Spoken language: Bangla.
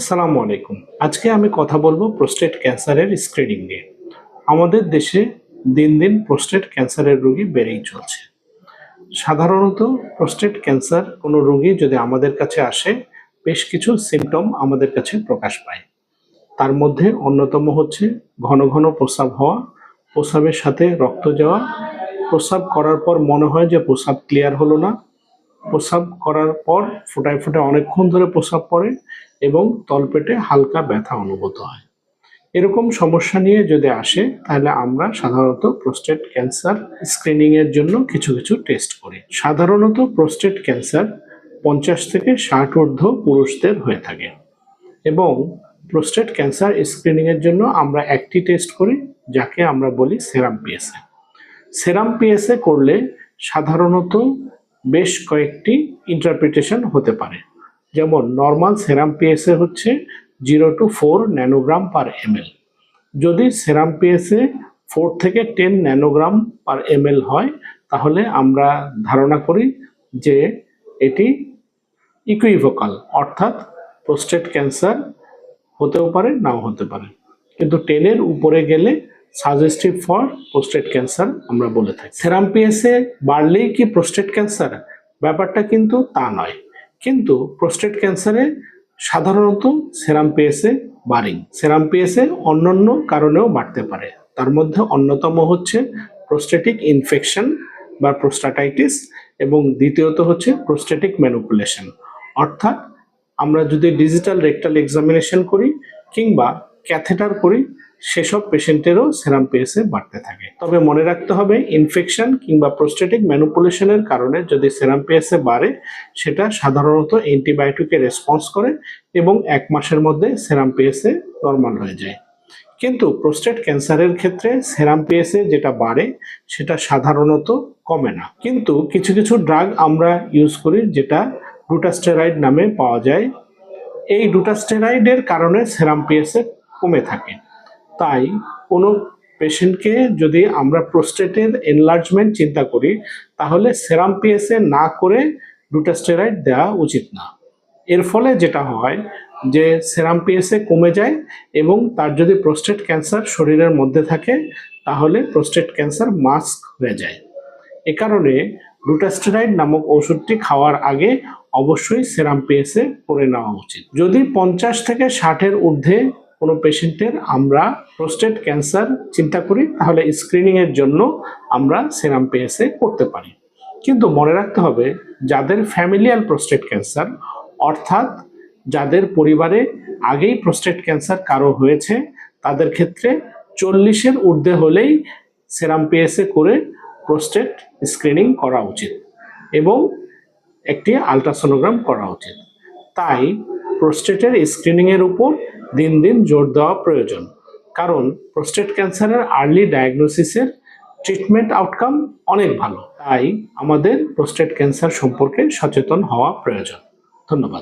আসসালামু আলাইকুম। আজকে আমি কথা বলব প্রোস্টেট ক্যান্সারের স্ক্রিনিং নিয়ে। আমাদের দেশে দিন দিন প্রোস্টেট ক্যান্সারের রোগী বেড়েই চলছে। সাধারণত প্রোস্টেট ক্যান্সার কোনো রোগী যদি আমাদের কাছে আসে, বেশ কিছু সিমটম আমাদের কাছে প্রকাশ পায়। তার মধ্যে অন্যতম হচ্ছে ঘন ঘন প্রস্রাব হওয়া প্রস্রাবের সাথে রক্ত যাওয়া। প্রস্রাব করার পর মনে হয় যে প্রস্রাব ক্লিয়ার হলো না। প্রস্রাব করার পর ফোটায় ফোটায় অনেকক্ষণ ধরে প্রস্রাব পড়ে এবং তলপেটে হালকা ব্যথা অনুভূত হয়। এরকম সমস্যা নিয়ে যদি আসে, তাহলে আমরা সাধারণত প্রোস্টেট ক্যান্সার স্ক্রিনিং এর জন্য কিছু কিছু টেস্ট করি। সাধারণত প্রোস্টেট ক্যান্সার পঞ্চাশ থেকে ষাট ঊর্ধ্ব পুরুষদের হয়ে থাকে এবং প্রোস্টেট ক্যান্সার স্ক্রিনিং এর জন্য আমরা একটি টেস্ট করি, যাকে আমরা বলি সেরাম পিএসএ সেরাম পিএসএ করলে সাধারণত বেশ কয়েকটি ইন্টারপ্রিটেশন হতে পারে। যেমন নর্মাল সেরাম পিএসএ হচ্ছে zero to four nanogram per ML যদি সেরাম পিএসএ ফোর থেকে টেন ন্যানোগ্রাম পার এমএল হয়, তাহলে আমরা ধারণা করি যে এটি ইকুইভোকাল অর্থাৎ প্রোস্টেট ক্যান্সার হতেও পারে, নাও হতে পারে। কিন্তু টেনের উপরে গেলে সাজেস্টিভ ফর প্রোস্টেট ক্যান্সার আমরা বলে থাকি। সেরাম পিএসএ বাড়লেই কি প্রোস্টেট ক্যান্সার? ব্যাপারটা কিন্তু তা নয়। কিন্তু প্রোস্টেট ক্যান্সারে সাধারণত সেরাম পিএসএ বাড়েই। সেরাম পিএসএ অন্যান্য কারণেও বাড়তে পারে। তার মধ্যে অন্যতম হচ্ছে প্রোস্টেটিক ইনফেকশন বা প্রোস্টাটাইটিস এবং দ্বিতীয়ত হচ্ছে প্রোস্টেটিক ম্যানুপুলেশন। অর্থাৎ আমরা যদি ডিজিটাল রেকটাল এক্সামিনেশন করি কিংবা ক্যাথেটার করি, সেসব পেশেন্টেরও সেরাম পিএসএ বাড়তে থাকে। তবে মনে রাখতে হবে, ইনফেকশন কিংবা প্রোস্টেটিক ম্যানুপুলেশনের কারণে যদি সেরাম পিএসএ বাড়ে, সেটা সাধারণত অ্যান্টিবায়োটিকে রেসপন্স করে এবং এক মাসের মধ্যে সেরাম পিএসএ নর্মাল হয়ে যায়। কিন্তু প্রোস্টেট ক্যান্সারের ক্ষেত্রে সেরাম পিএসএ যেটা বাড়ে, সেটা সাধারণত কমে না। কিন্তু কিছু কিছু ড্রাগ আমরা ইউজ করি যেটা ডুটাস্টেরয়েড নামে পাওয়া যায়। এই ডুটাস্টেরয়েডের কারণে সেরাম পিএসএ কমে থাকে। তাই কোনো পেশেন্টকে যদি আমরা প্রোস্টেটের এনলার্জমেন্ট চিন্তা করি, তাহলে সেরাম পিএসএ না করে ডুটাস্টেরয়েড দেওয়া উচিত না। এর ফলে যেটা হয় যে সেরাম পিএসএ কমে যায় এবং তার যদি প্রোস্টেট ক্যান্সার শরীরের মধ্যে থাকে, তাহলে প্রোস্টেট ক্যান্সার মাস্ক হয়ে যায়। এ কারণে গ্লুটাস্টেরাইড নামক ওষুধটি খাওয়ার আগে অবশ্যই সেরাম পিএসএ করে নেওয়া উচিত। যদি পঞ্চাশ থেকে ষাটের ঊর্ধ্বে কোনো পেশেন্টের আমরা প্রোস্টেট ক্যান্সার চিন্তা করি, তাহলে স্ক্রিনিংয়ের জন্য আমরা সেরাম পিএসএ করতে পারি। কিন্তু মনে রাখতে হবে, যাদের ফ্যামিলিয়াল প্রোস্টেট ক্যান্সার অর্থাৎ যাদের পরিবারে আগেই প্রোস্টেট ক্যান্সার কারও হয়েছে, তাদের ক্ষেত্রে চল্লিশের ঊর্ধ্বে হলেই সেরাম পিএসএ করে প্রোস্টেট স্ক্রিনিং করা উচিত এবং একটি আলট্রাসোনোগ্রাম করা উচিত। তাই প্রোস্টেটের স্ক্রিনিংয়ের উপর দিন দিন জোর দেওয়া প্রয়োজন। কারণ প্রোস্টেট ক্যান্সারের আর্লি ডায়াগনোসিসের ট্রিটমেন্ট আউটকাম অনেক ভালো। তাই আমাদের প্রোস্টেট ক্যান্সার সম্পর্কে সচেতন হওয়া প্রয়োজন। ধন্যবাদ।